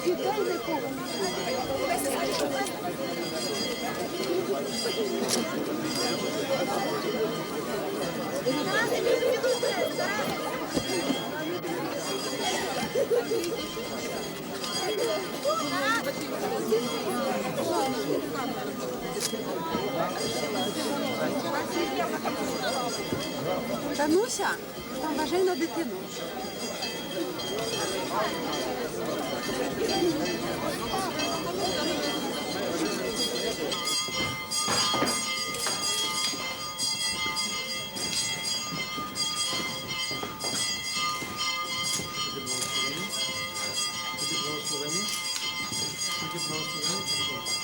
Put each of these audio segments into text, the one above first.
щоб дітей. Тануся, там вважай на дитину.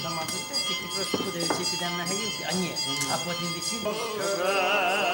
Намазати, тільки просто подивитися, підемо на гаївки, а ні, а потім весілля.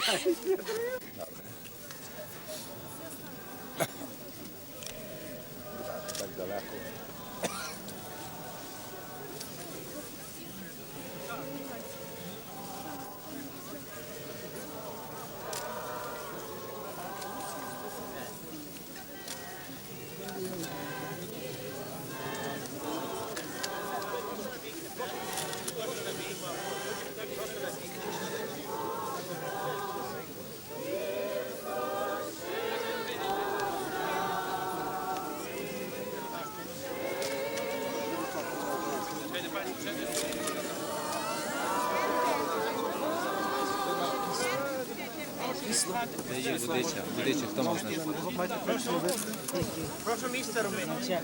すげえ! Є водича? Водича, хто можна? Прошу місце робити.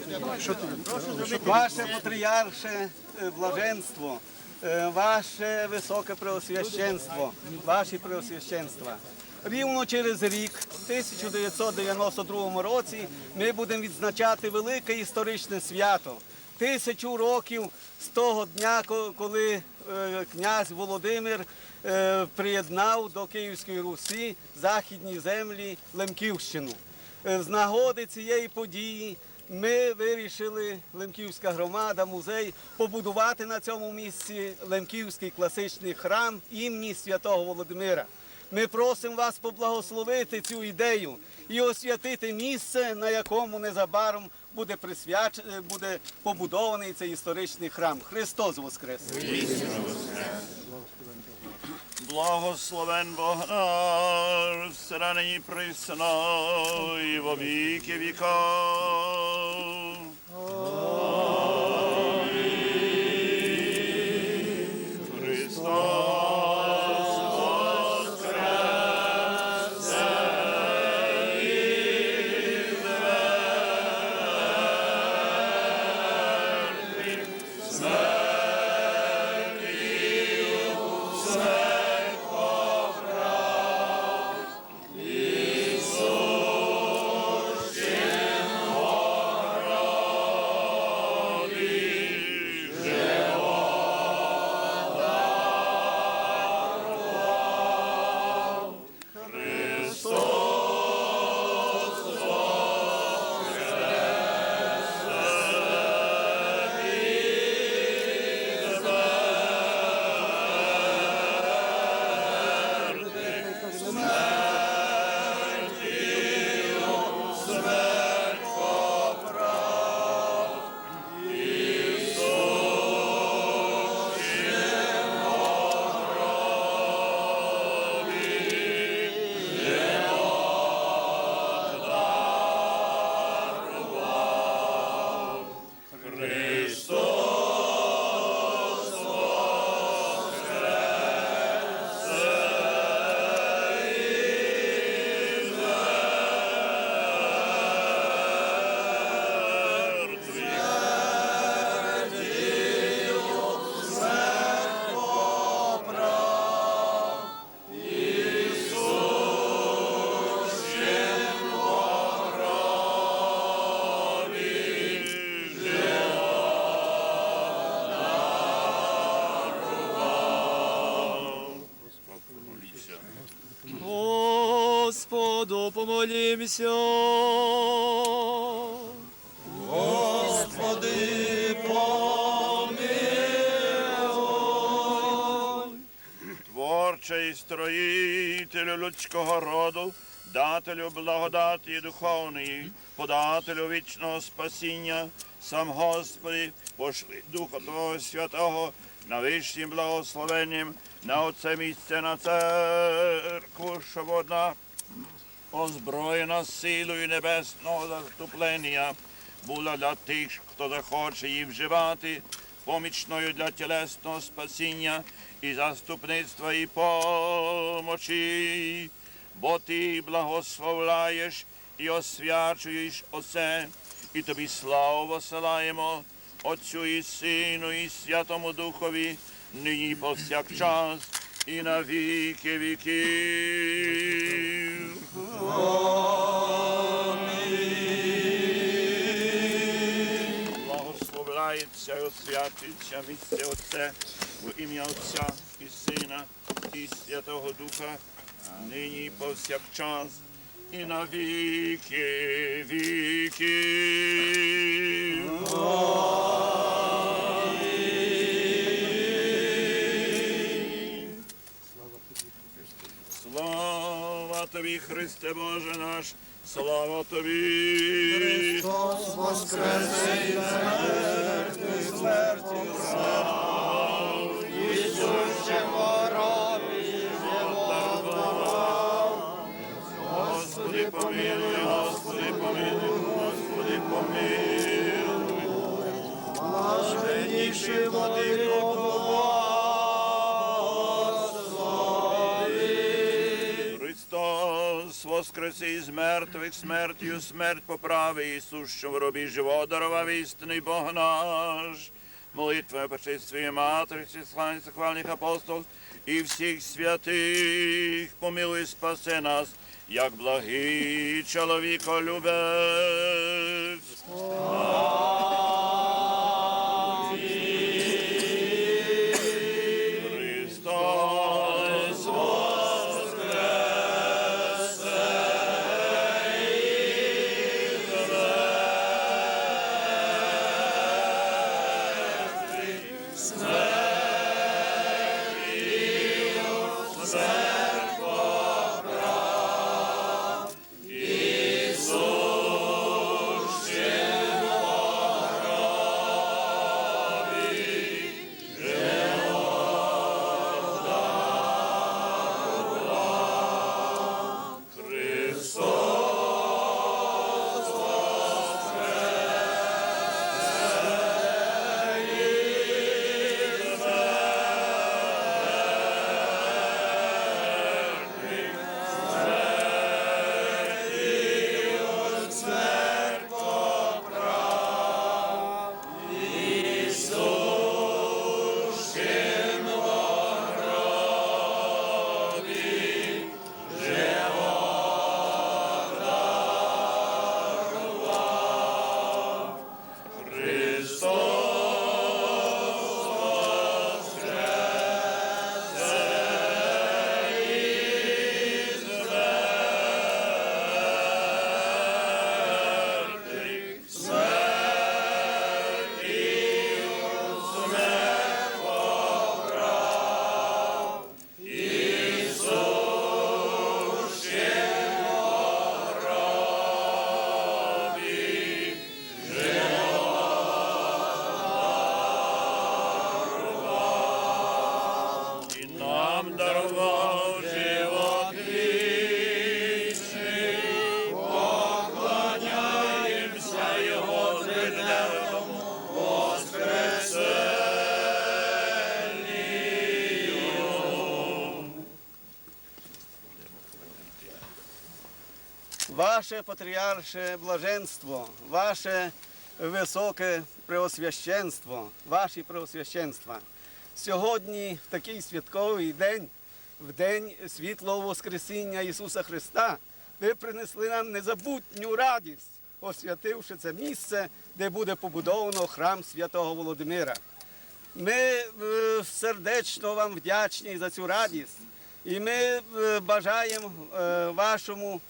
Ваше патріарше е, блаженство, е, ваше високе преосвященство, ваші преосвященства. Рівно через рік, в 1992 році, ми будемо відзначати велике історичне свято. Тисячу років з того дня, коли князь Володимир е, приєднав до Київської Русі західні землі Лемківщину. Е, З нагоди цієї події ми вирішили, Лемківська громада, музей, побудувати на цьому місці Лемківський класичний храм імені святого Володимира. Ми просимо вас поблагословити цю ідею і освятити місце, на якому незабаром буде присвяч... е, буде побудований цей історичний храм. Христос Воскрес! Благословен Бог наш, все нині присно і во віки віка. Помолімся. Творче і строїтелю людського роду, дателю благодаті духовної, подателю вічного спасіння, сам Господи, пошли Духа Твого Святого на вищим благословенням, на оце місце, на церкву, щоб одна озброєна силою небесного заступлення була для тих, хто захоче її вживати, помічною для тілесного спасіння і заступництва і помочі, бо ти благословляєш і освячуєш оце, і тобі славу посилаємо, Отцю і Сину, і Святому Духові, нині повсякчас, і на віки віків. Благословляється і освячується місце Отце в ім'я Отця і Сина і Святого Духа, нині і повсякчас і на віки віків. Слава тобі, Христе Боже наш, слава тобі. Христос воскресе Господи, помилуй, Господи, помилуй, Господи, помилуй. Блаженніший владико воскресе із мертвих смертю, смерть поправи Ісус, що в робі живо дарував істинний Бог наш. Молитва Пречистої Матері, всіх хвальних апостол і всіх святих, помилуй спаси нас, як благий чоловіколюбець. Христос Ваше патріарше блаженство, ваше високе преосвященство, ваші преосвященства. Сьогодні, в такий святковий день, в день світлого Воскресіння Ісуса Христа, ви принесли нам незабутню радість, освятивши це місце, де буде побудовано храм святого Володимира. Ми е, сердечно вам вдячні за цю радість. І ми е, бажаємо е, вашому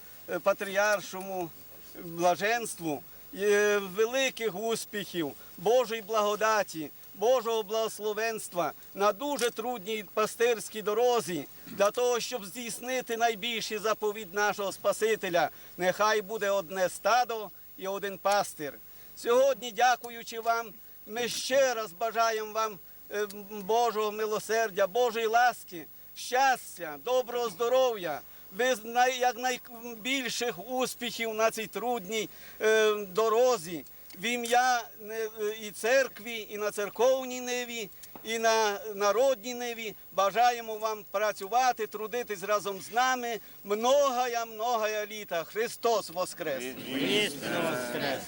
патріаршому блаженству е, великих успіхів, Божої благодаті, Божого благословенства на дуже трудній пастирській дорозі для того, щоб здійснити найбільший заповідь нашого Спасителя. Нехай буде одне стадо і один пастир. Сьогодні, дякуючи вам, ми ще раз бажаємо вам е, Божого милосердя, Божої ласки, щастя, доброго здоров'я, ви з най- як найбільших успіхів на цій трудній е, дорозі. В ім'я е, і церкві, і на церковній ниві, і на народній ниві бажаємо вам працювати, трудитись разом з нами. Многая, многая літа. Христос Воскрес! Прошу зробити